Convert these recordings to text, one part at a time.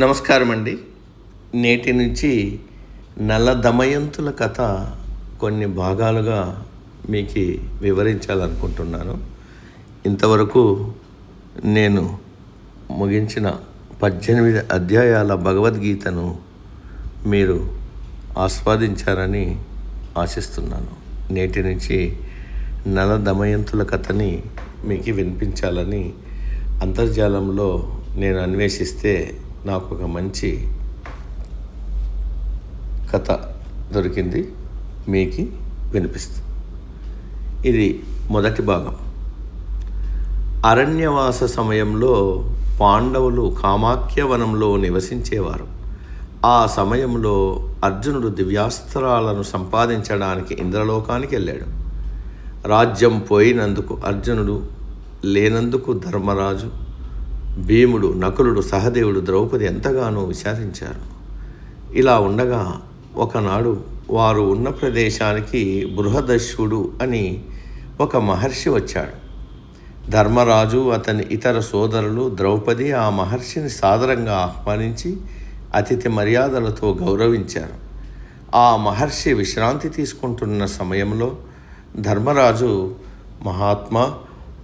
నమస్కారం అండి నేటి నుంచి నల్ల దమయంతుల కథ కొన్ని భాగాలుగా మీకు వివరించాలనుకుంటున్నాను. ఇంతవరకు నేను ముగించిన పద్దెనిమిది అధ్యాయాల భగవద్గీతను మీరు ఆస్వాదించారని ఆశిస్తున్నాను. నేటి నుంచి నల దమయంతుల కథని మీకు వినిపించాలని అంతర్జాలంలో నేను అన్వేషిస్తే నాకు ఒక మంచి కథ దొరికింది మీకు వినిపిస్తుంది. ఇది మొదటి భాగం. అరణ్యవాస సమయంలో పాండవులు కామాఖ్యవనంలో నివసించేవారు. ఆ సమయంలో అర్జునుడు దివ్యాస్త్రాలను సంపాదించడానికి ఇంద్రలోకానికి వెళ్ళాడు. రాజ్యం పోయినందుకు అర్జునుడు లేనందుకు ధర్మరాజు భీముడు నకులుడు సహదేవుడు ద్రౌపది ఎంతగానో విచారించారు ఇలా ఉండగా ఒకనాడు వారు ఉన్న ప్రదేశానికి బృహదశ్వుడు అని ఒక మహర్షి వచ్చాడు. ధర్మరాజు అతని ఇతర సోదరులు ద్రౌపది ఆ మహర్షిని సాదరంగా ఆహ్వానించి అతిథి మర్యాదలతో గౌరవించారు. ఆ మహర్షి విశ్రాంతి తీసుకుంటున్న సమయంలో ధర్మరాజు మహాత్మా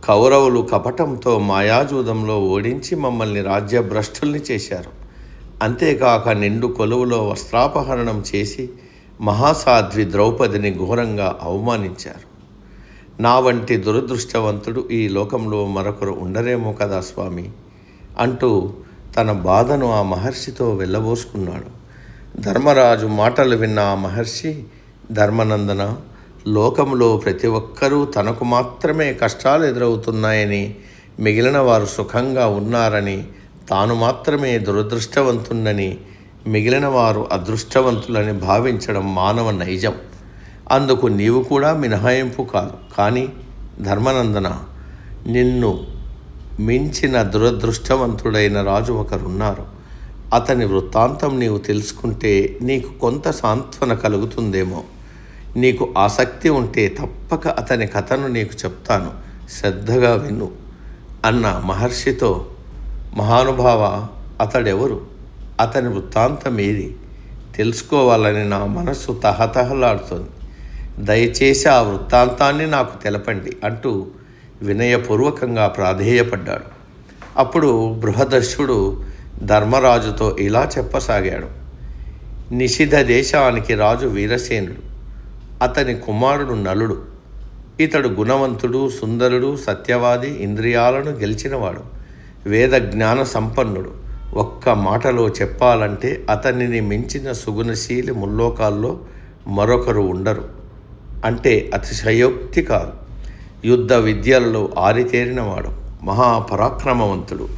కౌరవులు కపటంతో మాయాజూదంలో ఓడించి మమ్మల్ని రాజ్యభ్రష్టుల్ని చేశారు. అంతేకాక నిండు కొలువులో వస్త్రాపహరణం చేసి మహాసాధ్వి ద్రౌపదిని ఘోరంగా అవమానించారు. నా వంటి దురదృష్టవంతుడు ఈ లోకంలో మరొకరు ఉండరేమో కదా స్వామి అంటూ తన బాధను ఆ మహర్షితో వెళ్ళబోసుకున్నాడు. ధర్మరాజు మాటలు విన్న ఆ మహర్షి ధర్మనందన? లోకంలో ప్రతి ఒక్కరూ తనకు మాత్రమే కష్టాలు ఎదురవుతున్నాయని మిగిలిన వారు సుఖంగా ఉన్నారని తాను మాత్రమే దురదృష్టవంతుండని మిగిలిన వారు అదృష్టవంతులని భావించడం మానవ నైజం. అందుకు నీవు కూడా మినహాయింపు కాదు. కానీ ధర్మనందన నిన్ను మించిన దురదృష్టవంతుడైన రాజు ఒకరున్నారు. అతని వృత్తాంతం నీవు తెలుసుకుంటే నీకు కొంత సాంత్వన కలుగుతుందేమో. నీకు ఆసక్తి ఉంటే తప్పక అతని కథను నీకు చెప్తాను. శ్రద్ధగా విను. అన్న మహర్షితో మహానుభావ అతడెవరు? అతని వృత్తాంతం ఏది తెలుసుకోవాలని నా మనస్సు తహతహలాడుతోంది. దయచేసి ఆ వృత్తాంతాన్ని నాకు తెలపండి అంటూ వినయపూర్వకంగా ప్రాధేయపడ్డాడు. అప్పుడు బృహదర్శుడు ధర్మరాజుతో ఇలా చెప్పసాగాడు. నిషిధ దేశానికి రాజు వీరసేనుడు. అతని కుమారుడు నలుడు. ఇతడు గుణవంతుడు సుందరుడు సత్యవాది ఇంద్రియాలను గెలిచినవాడు. వేద జ్ఞాన సంపన్నుడు. ఒక్క మాటలో చెప్పాలంటే అతనిని మించిన సుగుణశీలి ముల్లోకాల్లో మరొకరు ఉండరు. అంటే అతిశయోక్తి కాదు. యుద్ధ విద్యలలో ఆరితేరినవాడు. మహాపరాక్రమవంతుడు.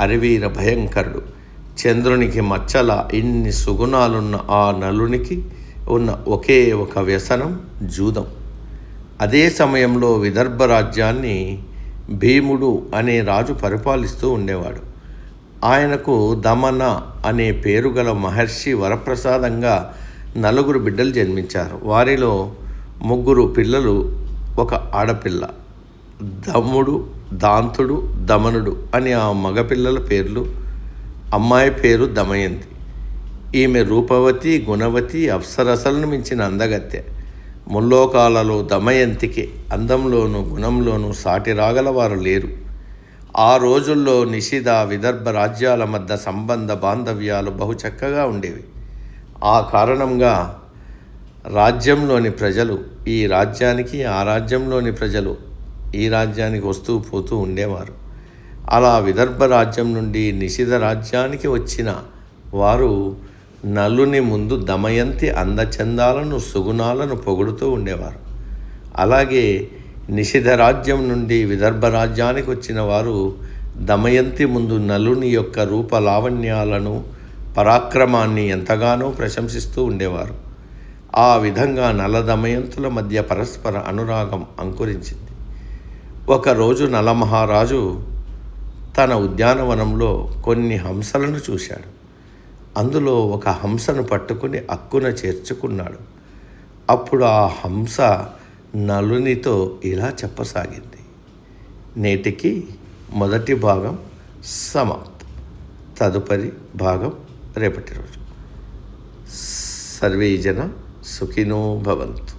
అరివీర భయంకరుడు. చంద్రునికి మచ్చల ఇన్ని సుగుణాలున్న ఆ నలునికి ఉన్న ఒకే ఒక వ్యసనం జూదం. అదే సమయంలో విదర్భ రాజ్యాన్ని భీముడు అనే రాజు పరిపాలిస్తూ ఉండేవాడు. ఆయనకు దమన అనే పేరు గల మహర్షి వరప్రసాదంగా నలుగురు బిడ్డలు జన్మించారు. వారిలో ముగ్గురు పిల్లలు ఒక ఆడపిల్ల. దమ్ముడు దాంతుడు దమనుడు అని ఆ మగపిల్లల పేర్లు. అమ్మాయి పేరు దమయంతి. ఈమె రూపవతి గుణవతి అప్సరసలను మించిన అందగత్తె. ముల్లోకాలలో దమయంతికి అందంలోనూ గుణంలోనూ సాటి రాగలవారు లేరు. ఆ రోజుల్లో నిషిధ విదర్భ రాజ్యాల మధ్య సంబంధ బాంధవ్యాలు బహు చక్కగా ఉండేవి. ఆ కారణంగా రాజ్యంలోని ప్రజలు ఈ రాజ్యానికి ఆ రాజ్యంలోని ప్రజలు ఈ రాజ్యానికి వస్తూ పోతూ ఉండేవారు. అలా విదర్భ రాజ్యం నుండి నిషిధ రాజ్యానికి వచ్చిన వారు నలుని ముందు దమయంతి అందచందాలను సుగుణాలను పొగుడుతూ ఉండేవారు. అలాగే నిషిధ రాజ్యం నుండి విదర్భ రాజ్యానికి వచ్చిన వారు దమయంతి ముందు నలుని యొక్క రూప లావణ్యాలను పరాక్రమాన్ని ఎంతగానో ప్రశంసిస్తూ ఉండేవారు. ఆ విధంగా నల దమయంతుల మధ్య పరస్పర అనురాగం అంకురించింది. ఒకరోజు నలమహారాజు తన ఉద్యానవనంలో కొన్ని హంసలను చూశాడు. అందులో ఒక హంసను పట్టుకుని అక్కున చేర్చుకున్నాడు. అప్పుడు ఆ హంస నలునితో ఇలా చెప్పసాగింది. నేటికి మొదటి భాగం సమాప్తం తదుపరి భాగం రేపటి రోజు. సర్వే జన సుఖినో భవంతు.